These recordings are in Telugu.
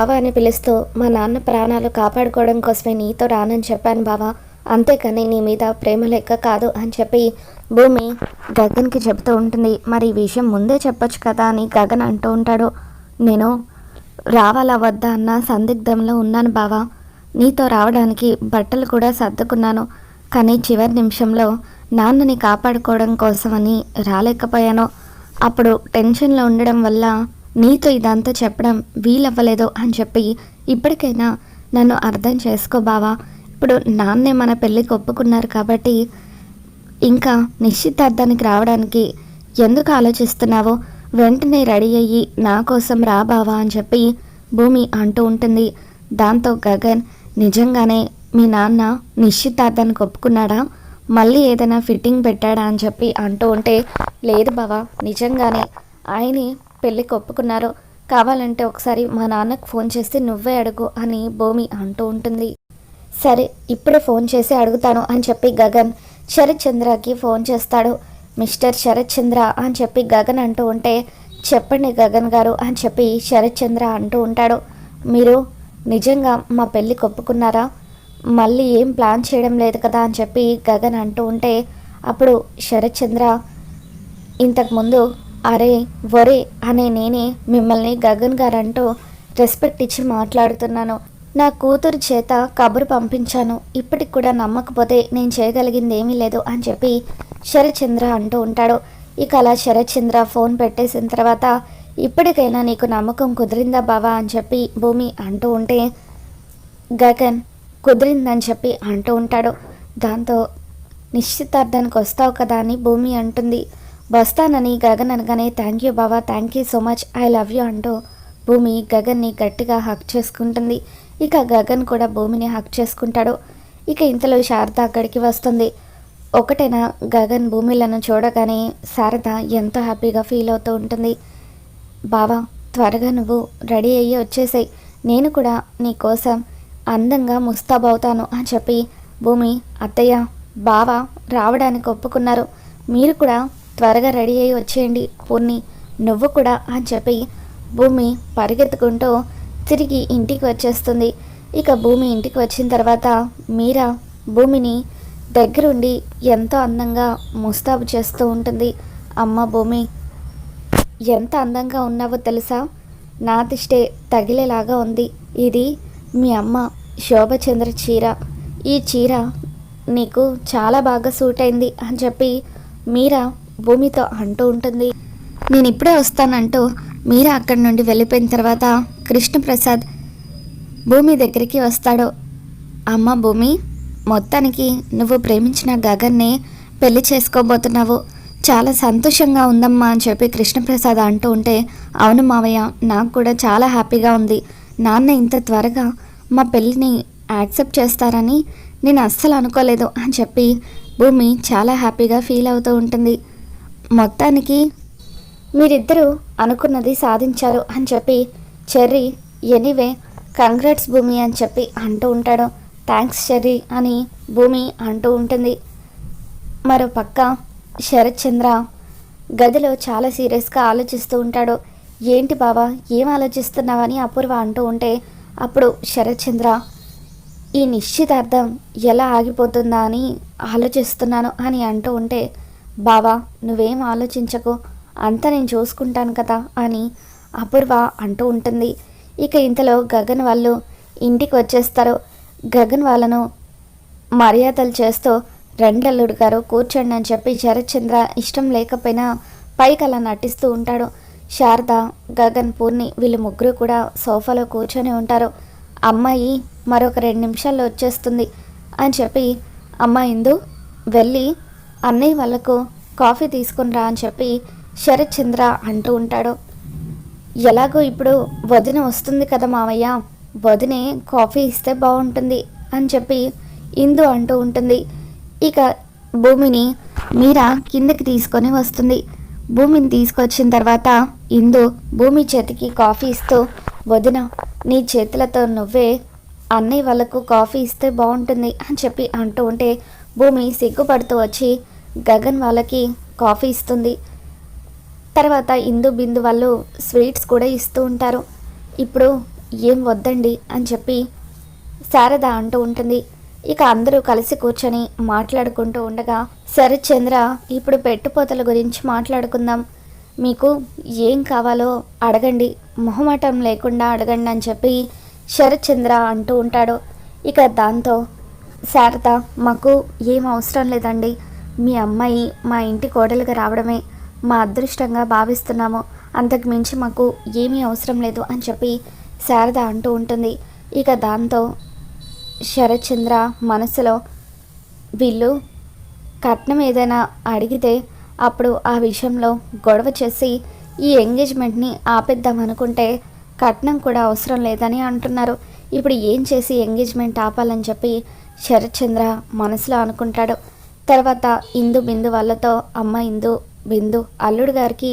బావా అని పిలుస్తూ మా నాన్న ప్రాణాలు కాపాడుకోవడం కోసమే నీతో రానని చెప్పాను బావా. అంతేకాని నీ మీద ప్రేమ లెక్క కాదు అని చెప్పి భూమి గగన్కి చెబుతూ ఉంటుంది. మరి ఈ విషయం ముందే చెప్పొచ్చు కదా అని గగన్ అంటూ ఉంటాడు. నేను రావాలా వద్దా అన్న సందిగ్ధంలో ఉన్నాను బావా. నీతో రావడానికి బట్టలు కూడా సర్దుకున్నాను. కానీ చివరి నిమిషంలో నాన్నని కాపాడుకోవడం కోసమని రాలేకపోయాను. అప్పుడు టెన్షన్లో ఉండడం వల్ల నీతో ఇదంతా చెప్పడం వీలవ్వలేదు అని చెప్పి ఇప్పటికైనా నన్ను అర్థం చేసుకో బావా. ఇప్పుడు నాన్నే మన పెళ్ళికి ఒప్పుకున్నారు కాబట్టి ఇంకా నిశ్చితార్థానికి రావడానికి ఎందుకు ఆలోచిస్తున్నావో వెంటనే రెడీ అయ్యి నా కోసం రా బావా అని చెప్పి భూమి అంటూ ఉంటుంది. దాంతో గగన్ నిజంగానే మీ నాన్న నిశ్చితార్థానికి ఒప్పుకున్నాడా? మళ్ళీ ఏదైనా ఫిట్టింగ్ పెట్టాడా? అని చెప్పి అంటూ ఉంటే లేదు బావా నిజంగానే ఆయనే పెళ్ళికి ఒప్పుకున్నారు. కావాలంటే ఒకసారి మా నాన్నకు ఫోన్ చేసి నువ్వే అడుగు అని భూమి అంటూ ఉంటుంది. సరే ఇప్పుడే ఫోన్ చేసి అడుగుతాను అని చెప్పి గగన్ శరత్ చంద్రకి ఫోన్ చేస్తాడు. మిస్టర్ శరత్ చంద్ర అని చెప్పి గగన్ అంటూ ఉంటే చెప్పండి గగన్ గారు అని చెప్పి శరత్ చంద్ర అంటూ ఉంటాడు. మీరు నిజంగా మా పెళ్ళికి ఒప్పుకున్నారా? మళ్ళీ ఏం ప్లాన్ చేయడం లేదు కదా అని చెప్పి గగన్ అంటూ ఉంటే అప్పుడు శరత్ చంద్ర ఇంతకుముందు అరే వరే అనే నేనే మిమ్మల్ని గగన్ గారంటూ రెస్పెక్ట్ ఇచ్చి మాట్లాడుతున్నాను. నా కూతురు చేత కబురు పంపించాను. ఇప్పటికి కూడా నమ్మకపోతే నేను చేయగలిగింది ఏమీ లేదు అని చెప్పి శరత్చంద్ర అంటూ ఉంటాడు. ఇక అలా శరత్చంద్ర ఫోన్ పెట్టేసిన తర్వాత ఇప్పటికైనా నీకు నమ్మకం కుదిరిందా బావా అని చెప్పి భూమి అంటూ ఉంటే గగన్ కుదిరిందని చెప్పి అంటూ ఉంటాడు. దాంతో నిశ్చితార్థానికి వస్తావు కదా అని భూమి అంటుంది. వస్తానని గగన్ అనగానే థ్యాంక్ యూ బావా thank you so much I love you అంటూ భూమి గగన్ని గట్టిగా హక్ చేసుకుంటుంది. ఇక గగన్ కూడా భూమిని హక్ చేసుకుంటాడు. ఇక ఇంతలో శారద అక్కడికి వస్తుంది. ఒకటైనా గగన్ భూమిలను చూడగానే శారద ఎంతో హ్యాపీగా ఫీల్ అవుతూ ఉంటుంది. బావా త్వరగా నువ్వు రెడీ అయ్యి వచ్చేసాయి. నేను కూడా నీ కోసం అందంగా ముస్తాబవుతాను అని చెప్పి భూమి అత్తయ్య బావ రావడానికి ఒప్పుకున్నారు. మీరు కూడా త్వరగా రెడీ అయ్యి వచ్చేయండి. పూర్ణి నువ్వు కూడా అని చెప్పి భూమి పరిగెత్తుకుంటూ తిరిగి ఇంటికి వచ్చేస్తుంది. ఇక భూమి ఇంటికి వచ్చిన తర్వాత మీరా భూమిని దగ్గరుండి ఎంతో అందంగా ముస్తాబు చేస్తూ ఉంటుంది. అమ్మ భూమి ఎంత అందంగా ఉన్నావో తెలుసా? నా దిష్టే తగిలేలాగా ఉంది. ఇది మీ అమ్మ శోభచంద్ర చీర. ఈ చీర నీకు చాలా బాగా సూట్ అయింది అని చెప్పి మీరా భూమితో అంటూ ఉంటుంది. నేను ఇప్పుడే వస్తానంటూ మీరా అక్కడి నుండి వెళ్ళిపోయిన తర్వాత కృష్ణప్రసాద్ భూమి దగ్గరికి వస్తాడు. అమ్మ భూమి మొత్తానికి నువ్వు ప్రేమించిన గగన్నే పెళ్ళి చేసుకోబోతున్నావు. చాలా సంతోషంగా ఉందమ్మా అని చెప్పి కృష్ణప్రసాద్ అంటూ ఉంటే అవును మావయ్య నాకు కూడా చాలా హ్యాపీగా ఉంది. నాన్న ఇంత త్వరగా మా పెళ్ళిని యాక్సెప్ట్ చేస్తారని నేను అస్సలు అనుకోలేదు అని చెప్పి భూమి చాలా హ్యాపీగా ఫీల్ అవుతూ ఉంటుంది. మొత్తానికి మీరిద్దరూ అనుకున్నది సాధించారు అని చెప్పి చెర్రీ ఎనీవే కంగ్రాట్స్ భూమి అని చెప్పి అంటూ ఉంటాడు. థ్యాంక్స్ చెర్రీ అని భూమి అంటూ ఉంటుంది. మరో పక్క శరత్ చంద్ర గదిలో చాలా సీరియస్గా ఆలోచిస్తూ ఉంటాడు. ఏంటి బావా ఏం ఆలోచిస్తున్నావని అపూర్వ అంటూ ఉంటే అప్పుడు శరత్ చంద్ర ఈ నిశ్చితార్థం ఎలా ఆగిపోతుందా అని ఆలోచిస్తున్నాను అని అంటూ ఉంటే బావా నువ్వేం ఆలోచించకు. అంతా నేను చూసుకుంటాను కదా అని అపూర్వ అంటూ ఉంటుంది. ఇక ఇంతలో గగన్ వాళ్ళు ఇంటికి వచ్చేస్తారు. గగన్ వాళ్ళను మర్యాదలు చేస్తూ రెండల్లుడు గారు కూర్చోండి అని చెప్పి శరత్చంద్ర ఇష్టం లేకపోయినా పైకి అలా నటిస్తూ ఉంటాడు. శారద గగన్ పూర్ణి వీళ్ళు ముగ్గురు కూడా సోఫాలో కూర్చొని ఉంటారు. అమ్మాయి మరొక రెండు నిమిషాల్లో వచ్చేస్తుంది అని చెప్పి అమ్మాయి ఇందు వెళ్ళి అన్నయ్య వాళ్ళకు కాఫీ తీసుకుని రా అని చెప్పి శరత్ చంద్ర అంటూ ఉంటాడు. ఎలాగో ఇప్పుడు వదిన వస్తుంది కదా మావయ్య వదినే కాఫీ ఇస్తే బాగుంటుంది అని చెప్పి ఇందు అంటూ ఉంటుంది. ఇక భూమిని మీరా కిందకి తీసుకొని వస్తుంది. భూమిని తీసుకొచ్చిన తర్వాత ఇందు భూమి చేతికి కాఫీ ఇస్తూ వదిన నీ చేతులతో నువ్వే అన్నయ్య వాళ్ళకు కాఫీ ఇస్తే బాగుంటుంది అని చెప్పి అంటూ ఉంటే భూమి సిగ్గుపడుతూ వచ్చి గగన్ వాళ్ళకి కాఫీ ఇస్తుంది. తర్వాత ఇందు బిందు వాళ్ళు స్వీట్స్ కూడా ఇస్తూ ఉంటారు. ఇప్పుడు ఏం వద్దండి అని చెప్పి శారద అంటూ ఉంటుంది. ఇక అందరూ కలిసి కూర్చొని మాట్లాడుకుంటూ ఉండగా శరత్ చంద్ర ఇప్పుడు పెట్టుపోతల గురించి మాట్లాడుకుందాం. మీకు ఏం కావాలో అడగండి. మొహమాటం లేకుండా అడగండి అని చెప్పి శరత్ చంద్ర అంటూ ఉంటాడు. ఇక దాంతో శారద మాకు ఏం అవసరం లేదండి. మీ అమ్మాయి మా ఇంటి కోడలుగా రావడమే మా అదృష్టంగా భావిస్తున్నాము. అంతకు మించి మాకు ఏమీ అవసరం లేదు అని చెప్పి శారద అంటూ ఉంటుంది. ఇక దాంతో శరత్చంద్ర మనసులో వీళ్ళు కట్నం ఏదైనా అడిగితే అప్పుడు ఆ విషయంలో గొడవ చేసి ఈ ఎంగేజ్మెంట్ని ఆపేద్దాం అనుకుంటే కట్నం కూడా అవసరం లేదని అంటున్నారు. ఇప్పుడు ఏం చేసి ఎంగేజ్మెంట్ ఆపాలని చెప్పి శరత్చంద్ర మనసులో అనుకుంటాడు. తర్వాత ఇందు బిందు వాళ్ళతో అమ్మ ఇందు బిందు అల్లుడు గారికి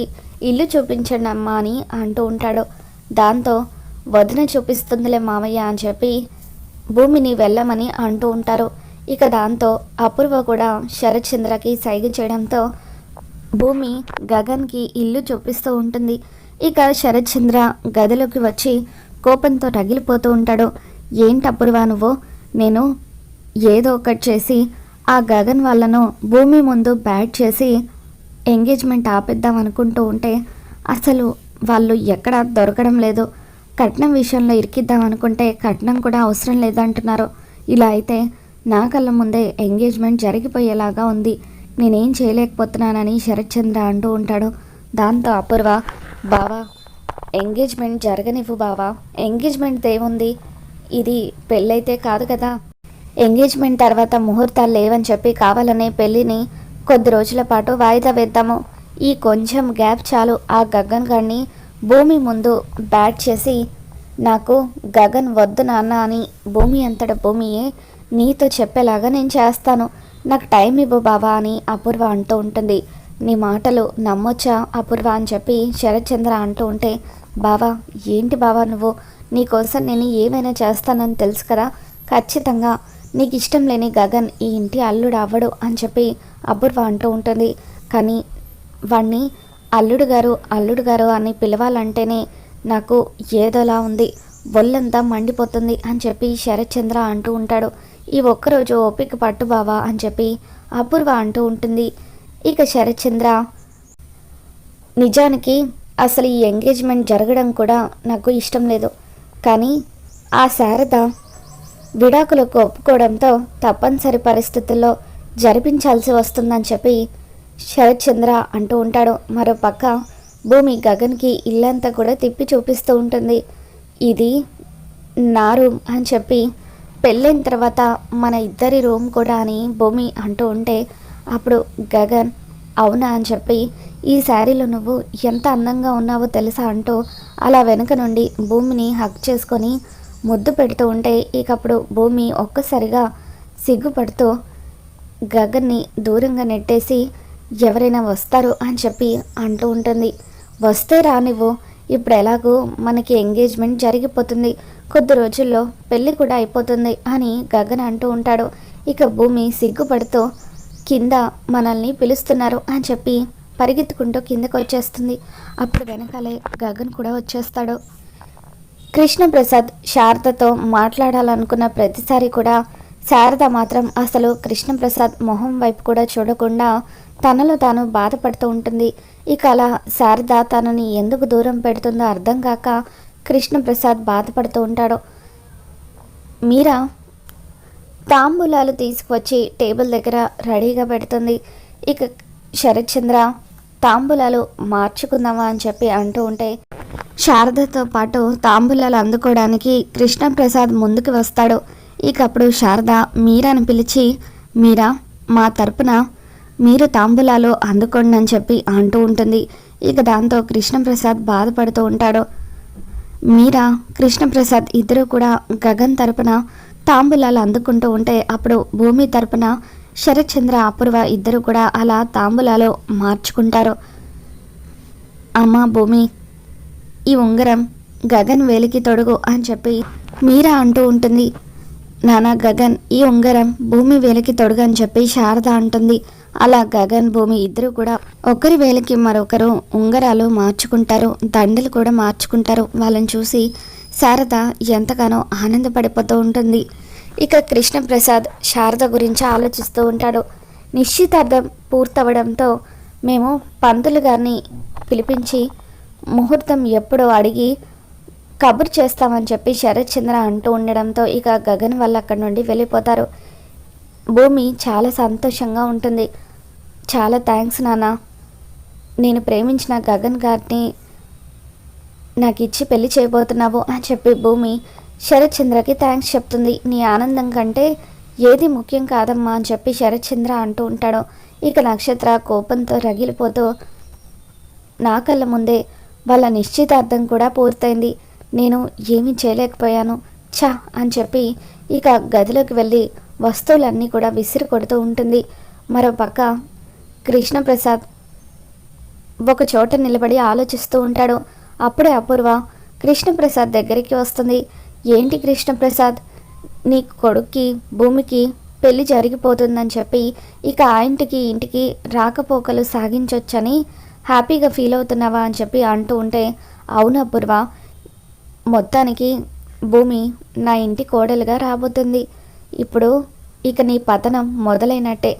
ఇల్లు చూపించండి అమ్మా అని అంటూ ఉంటాడు. దాంతో వదిన చూపిస్తుందిలే మామయ్య అని చెప్పి భూమిని వెళ్ళమని అంటూ ఉంటారు. ఇక దాంతో అపూర్వ కూడా శరత్చంద్రకి సైగ చేయడంతో భూమి గగన్కి ఇల్లు చూపిస్తూ ఉంటుంది. ఇక శరత్చంద్ర గదిలోకి వచ్చి కోపంతో రగిలిపోతూ ఉంటాడు. ఏంటి అపూర్వ నువ్వు? నేను ఏదో ఒకటి చేసి ఆ గగన్ వాళ్ళను భూమి ముందు బ్యాట్ చేసి ఎంగేజ్మెంట్ ఆపేద్దాం అనుకుంటూ ఉంటే అసలు వాళ్ళు ఎక్కడ దొరకడం లేదు. కట్నం విషయంలో ఇరికిద్దాం అనుకుంటే కట్నం కూడా అవసరం లేదంటున్నారు. ఇలా అయితే నా కళ్ళ ముందే ఎంగేజ్మెంట్ జరిగిపోయేలాగా ఉంది. నేనేం చేయలేకపోతున్నానని శరత్చంద్ర అంటూ ఉంటాడు. దాంతో అపూర్వ బావా ఎంగేజ్మెంట్ జరగనివ్వు బావా. ఎంగేజ్మెంట్ ఏముంది ఇది పెళ్ళైతే కాదు కదా. ఎంగేజ్మెంట్ తర్వాత ముహూర్తాలు లేవని చెప్పి కావాలనే పెళ్ళిని కొద్ది రోజుల పాటు వాయిదా వేద్దాము. ఈ కొంచెం గ్యాప్ చాలు. ఆ గగన్ గారిని భూమి ముందు బ్యాట్ చేసి నాకు గగన్ వద్దు నాన్న అని భూమి అంతట భూమియే నీతో చెప్పేలాగా నేను చేస్తాను. నాకు టైం ఇవ్వు బాబా అని అపూర్వ అంటూ ఉంటుంది. నీ మాటలు నమ్మొచ్చా అపూర్వ అని చెప్పి శరత్చంద్ర అంటూ ఉంటే బావా ఏంటి బావా నువ్వు? నీకోసం నేను ఏమైనా చేస్తానని తెలుసు కదా? ఖచ్చితంగా నీకు ఇష్టం లేని గగన్ ఈ ఇంటి అల్లుడు అవ్వడు అని చెప్పి అపూర్వ అంటూ ఉంటుంది. కానీ వాణ్ణి అల్లుడు గారు అల్లుడు గారు అని పిలవాలంటేనే నాకు ఏదోలా ఉంది. ఒళ్ళంతా మండిపోతుంది అని చెప్పి శరత్చంద్ర అంటూ ఉంటాడు. ఈ ఒక్కరోజు ఓపిక పట్టు బావా అని చెప్పి అపూర్వ అంటూ ఉంటుంది. ఇక శరత్చంద్ర నిజానికి అసలు ఈ ఎంగేజ్మెంట్ జరగడం కూడా నాకు ఇష్టం లేదు. కానీ ఆ శారద విడాకులకు ఒప్పుకోవడంతో తప్పనిసరి పరిస్థితుల్లో జరిపించాల్సి వస్తుందని చెప్పి శరత్చంద్ర అంటూ ఉంటాడు. మరో పక్క భూమి గగన్కి ఇల్లంతా కూడా తిప్పి చూపిస్తూ ఉంటుంది. ఇది నా రూమ్ అని చెప్పి పెళ్ళైన తర్వాత మన ఇద్దరి రూమ్ కూడా అని భూమి అంటూ ఉంటే అప్పుడు గగన్ అవునా అని చెప్పి ఈ శారీలో నువ్వు ఎంత అందంగా ఉన్నావో తెలుసా? అంటూ అలా వెనుక నుండి భూమిని హక్ చేసుకొని ముద్దు పెడుతూ ఉంటే ఇకప్పుడు భూమి ఒక్కసారిగా సిగ్గుపడుతూ గగన్ని దూరంగా నెట్టేసి ఎవరైనా వస్తారు అని చెప్పి అంటూ ఉంటుంది. వస్తే రానివ్వు ఇప్పుడు ఎలాగో మనకి ఎంగేజ్మెంట్ జరిగిపోతుంది. కొద్ది రోజుల్లో పెళ్ళి కూడా అయిపోతుంది అని గగన్ అంటూ ఉంటాడు. ఇక భూమి సిగ్గుపడుతూ కింద మనల్ని పిలుస్తున్నారు అని చెప్పి పరిగెత్తుకుంటూ కిందకు వచ్చేస్తుంది అప్పుడు వెనకాలే గగన్ కూడా వచ్చేస్తాడు. కృష్ణప్రసాద్ శారదతో మాట్లాడాలనుకున్న ప్రతిసారి కూడా శారద మాత్రం అసలు కృష్ణప్రసాద్ మొహం వైపు కూడా చూడకుండా తనలో తాను బాధపడుతూ ఉంటుంది. ఇక అలా శారద తనని ఎందుకు దూరం పెడుతుందో అర్థం కాక కృష్ణప్రసాద్ బాధపడుతూ ఉంటాడు. మీరా? తాంబూలాలు తీసుకువచ్చి టేబుల్ దగ్గర రెడీగా పెడుతుంది. ఇక శరత్చంద్ర తాంబూలాలు మార్చుకుందామా అని చెప్పి అంటూ ఉంటే శారదతో పాటు తాంబూలాలు అందుకోవడానికి కృష్ణప్రసాద్ ముందుకు వస్తాడు. ఇక అప్పుడు శారద మీరాను పిలిచి మీరా మా తరపున మీరు తాంబూలాలు అందుకోండి అని చెప్పి అంటూ ఉంటుంది. ఇక దాంతో కృష్ణప్రసాద్ బాధపడుతూ ఉంటాడు. మీరా కృష్ణప్రసాద్ ఇద్దరు కూడా గగన్ తరపున తాంబూలాలు అందుకుంటూ ఉంటే అప్పుడు భూమి తరపున శరత్చంద్ర అపూర్వ ఇద్దరు కూడా అలా తాంబూలాలో మార్చుకుంటారు. అమ్మ భూమి ఈ ఉంగరం గగన్ వేలికి తొడుగు అని చెప్పి మీరా అంటూ ఉంటుంది. నానా గగన్ ఈ ఉంగరం భూమి వేలికి తొడుగు అని చెప్పి శారద అంటుంది. అలా గగన్ భూమి ఇద్దరు కూడా ఒకరి వేలికి మరొకరు ఉంగరాలు మార్చుకుంటారు. దండలు కూడా మార్చుకుంటారు. వాళ్ళని చూసి శారద ఎంతగానో ఆనందపడిపోతూ ఉంటుంది. ఇక కృష్ణప్రసాద్ శారద గురించి ఆలోచిస్తూ ఉంటాడు. నిశ్చితార్థం పూర్తవడంతో మేము పంతులు గారిని పిలిపించి ముహూర్తం ఎప్పుడో అడిగి కబుర్ చేస్తామని చెప్పి శరత్చంద్ర అంటూ ఉండడంతో ఇక గగన్ వాళ్ళు అక్కడి నుండి వెళ్ళిపోతారు. భూమి చాలా సంతోషంగా ఉంటుంది. చాలా థ్యాంక్స్ నాన్న. నేను ప్రేమించిన గగన్ గారిని నాకు ఇచ్చి పెళ్ళి చేయబోతున్నావు అని చెప్పి భూమి శరత్చంద్రకి థ్యాంక్స్ చెప్తుంది. నీ ఆనందం కంటే ఏది ముఖ్యం కాదమ్మా అని చెప్పి శరత్చంద్ర అంటూ ఉంటాడు. ఇక నక్షత్ర కోపంతో రగిలిపోతూ నా కళ్ళ ముందే వాళ్ళ నిశ్చితార్థం కూడా పూర్తయింది. నేను ఏమీ చేయలేకపోయాను. ఛా అని చెప్పి ఇక గదిలోకి వెళ్ళి వస్తువులన్నీ కూడా విసిరి కొడుతూ ఉంటుంది. మరోపక్క కృష్ణప్రసాద్ ఒక చోట నిలబడి ఆలోచిస్తూ ఉంటాడు. అప్పుడే అపూర్వ కృష్ణప్రసాద్ దగ్గరికి వస్తుంది. ఏంటి కృష్ణప్రసాద్? నీ కొడుక్కి భూమికి పెళ్ళి జరిగిపోతుందని చెప్పి ఇక ఆ ఇంటికి ఇంటికి రాకపోకలు సాగించొచ్చని హ్యాపీగా ఫీల్ అవుతున్నావా అని చెప్పి అంటూ ఉంటే అవును అపూర్వ మొత్తానికి భూమి నా ఇంటి కోడలుగా రాబోతుంది. ఇప్పుడు ఇక నీ పతనం మొదలైనట్టే.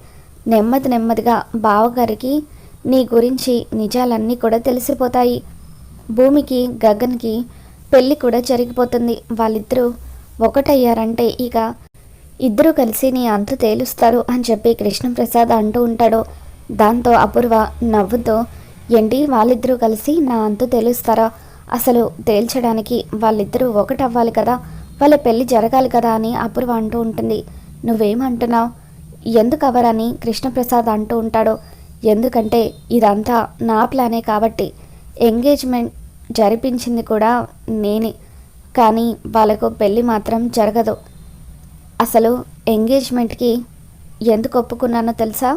నెమ్మది నెమ్మదిగా బావగారికి నీ గురించి నిజాలన్నీ కూడా తెలిసిపోతాయి. భూమికి గగన్కి పెళ్ళి కూడా జరిగిపోతుంది. వాళ్ళిద్దరూ ఒకటయ్యారంటే ఇక ఇద్దరూ కలిసి నీ అంతు తేలుస్తారు అని చెప్పి కృష్ణప్రసాద్ అంటూ ఉంటాడు. దాంతో అపూర్వ నవ్వుతో ఏంటి వాళ్ళిద్దరూ కలిసి నా అంతు తేలుస్తారా? అసలు తేల్చడానికి వాళ్ళిద్దరూ ఒకటవ్వాలి కదా. వాళ్ళ పెళ్ళి జరగాలి కదా అని అపూర్వ అంటూ ఉంటుంది. నువ్వేమంటున్నావు? ఎందుకు అవరని కృష్ణప్రసాద్ అంటూ ఉంటాడు. ఎందుకంటే ఇదంతా నా ప్లానే కాబట్టి. ఎంగేజ్మెంట్ జరిపించింది కూడా నేనే. కానీ వాళ్ళకు పెళ్ళి మాత్రం జరగదు. అసలు ఎంగేజ్మెంట్కి ఎందుకు ఒప్పుకున్నానో తెలుసా?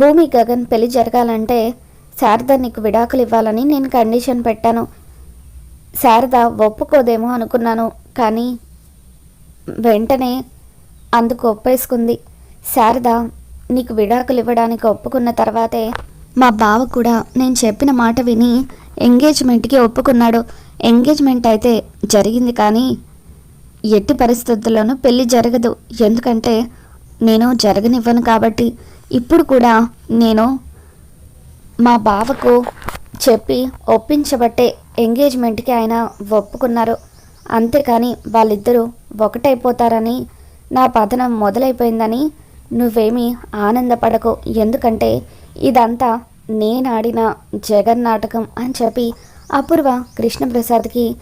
భూమి గగన్ పెళ్ళి జరగాలంటే శారద నీకు విడాకులు ఇవ్వాలని నేను కండిషన్ పెట్టాను. శారద ఒప్పుకోదేమో అనుకున్నాను కానీ వెంటనే అందుకు ఒప్పేసుకుంది. శారద నీకు విడాకులు ఇవ్వడానికి ఒప్పుకున్న తర్వాతే మా బావ కూడా నేను చెప్పిన మాట విని ఎంగేజ్మెంట్కి ఒప్పుకున్నాడు. ఎంగేజ్మెంట్ అయితే జరిగింది కానీ ఎట్టి పరిస్థితుల్లోనూ పెళ్ళి జరగదు. ఎందుకంటే నేను జరగనివ్వను కాబట్టి. ఇప్పుడు కూడా నేను మా బావకు చెప్పి ఒప్పించబట్టే ఎంగేజ్మెంట్కి ఆయన ఒప్పుకున్నారు. అంతేకాని వాళ్ళిద్దరూ ఒకటైపోతారని నా పతనం మొదలైపోయిందని నువ్వేమీ ఆనందపడకు. ఎందుకంటే ఇదంతా నేను ఆడిన జగన్ నాటకం అని చెప్పి అపూర్వ కృష్ణప్రసాద్కి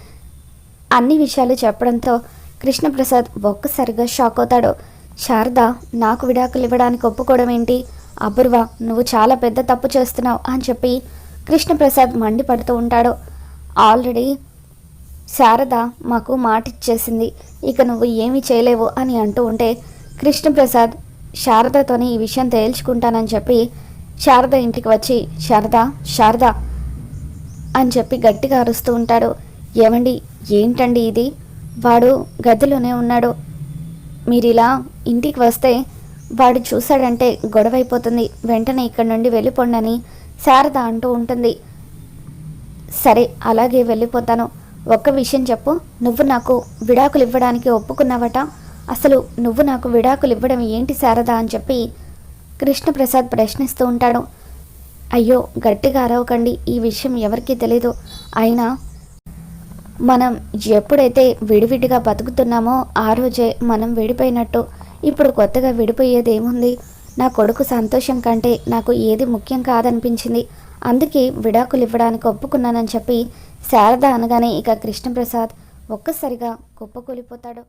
అన్ని విషయాలు చెప్పడంతో కృష్ణప్రసాద్ ఒక్కసారిగా షాక్ అవుతాడు. శారద నాకు విడాకులు ఇవ్వడానికి ఒప్పుకోవడం ఏంటి? అపూర్వ నువ్వు చాలా పెద్ద తప్పు చేస్తున్నావు అని చెప్పి కృష్ణప్రసాద్ మండిపడుతూ ఉంటాడు. ఆల్రెడీ శారద మాకు మాట ఇచ్చేసింది ఇక నువ్వు ఏమీ చేయలేవు అని అంటూ ఉంటే కృష్ణప్రసాద్ శారదతోని ఈ విషయం తేల్చుకుంటానని చెప్పి శారద ఇంటికి వచ్చి శారద శారద అని చెప్పి గట్టిగా అరుస్తూ ఉంటాడు. ఏమండి ఏంటండి ఇది? వాడు గదిలోనే ఉన్నాడు. మీరు ఇలా ఇంటికి వస్తే వాడు చూశాడంటే గొడవ అయిపోతుంది వెంటనే ఇక్కడి నుండి వెళ్ళిపోండి శారద అంటూ ఉంటుంది. సరే అలాగే వెళ్ళిపోతాను. ఒక్క విషయం చెప్పు. నువ్వు నాకు విడాకులు ఇవ్వడానికి ఒప్పుకున్నావట? అసలు నువ్వు నాకు విడాకులు ఇవ్వడం ఏంటి శారదా? అని చెప్పి కృష్ణప్రసాద్ ప్రశ్నిస్తూ ఉంటాడు. అయ్యో గట్టిగా అరవకండి. ఈ విషయం ఎవరికీ తెలీదు. అయినా మనం ఎప్పుడైతే విడివిడిగా బతుకుతున్నామో ఆ రోజే మనం విడిపోయినట్టు. ఇప్పుడు కొత్తగా విడిపోయేది ఏముంది నా కొడుకు సంతోషం కంటే నాకు ఏది ముఖ్యం కాదనిపించింది. అందుకే విడాకులు ఇవ్వడానికి ఒప్పుకున్నానని చెప్పి శారద అనగానే ఇక కృష్ణప్రసాద్ ఒక్కసారిగా కుప్పకూలిపోతాడు.